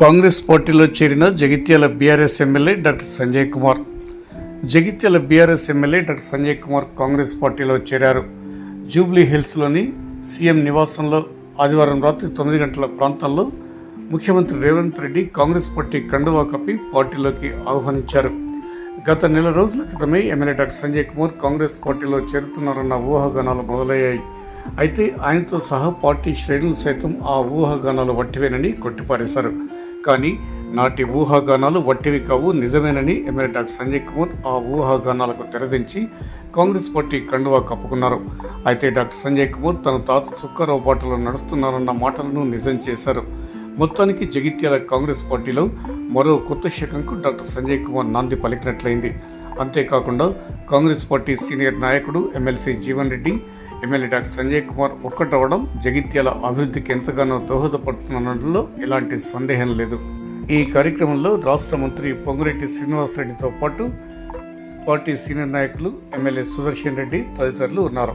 కాంగ్రెస్ పార్టీలో చేరిన Jagtial BRS MLA doctor Sanjay Kumar. Jagtial BRS MLA doctor Sanjay Kumar Congress పార్టీలో చేరారు. Jubilee హిల్స్లోని CM నివాసంలో ఆదివారం రాత్రి తొమ్మిది గంటల ప్రాంతంలో ముఖ్యమంత్రి రేవంత్ రెడ్డి కాంగ్రెస్ పార్టీ కండువా కప్పి పార్టీలోకి ఆహ్వానించారు. గత నెల రోజుల క్రితమే ఎమ్మెల్యే డాక్టర్ సంజయ్ కుమార్ కాంగ్రెస్ పార్టీలో చేరుతున్నారన్న ఊహాగానాలు మొదలయ్యాయి. అయితే ఆయనతో సహా పార్టీ శ్రేణులు సైతం ఆ ఊహాగానాలు వట్టివేనని కొట్టిపారేశారు. కానీ నాటి ఊహాగానాలు వట్టివి కావు. నిజమేనని ఎమ్మెల్యే డాక్టర్ సంజయ్ కుమార్ ఆ ఊహాగానాలకు తెరదించి కాంగ్రెస్ పార్టీ కండువా కప్పుకున్నారు. అయితే డాక్టర్ సంజయ్ కుమార్ తన తాత చుక్కారావు పాటలు నడుస్తున్నారన్న మాటలను నిజం చేశారు. మొత్తానికి జగిత్యాల కాంగ్రెస్ పార్టీలో మరో కొత్త శకంకు డాక్టర్ సంజయ్ కుమార్ నాంది పలికినట్లయింది. అంతేకాకుండా కాంగ్రెస్ పార్టీ సీనియర్ నాయకుడు MLC Jeevan Reddy MLA doctor Sanjay Kumar ఒక్కటవడం Jagtial అభివృద్ధికి ఎంతగానో దోహదపడుతున్నలో ఎలాంటి సందేహం లేదు. ఈ కార్యక్రమంలో రాష్ట్ర మంత్రి పొంగురెడ్డి శ్రీనివాసరెడ్డితో పాటు పార్టీ సీనియర్ నాయకులు ఎమ్మెల్యే సుదర్శన్ రెడ్డి తదితరులు ఉన్నారు.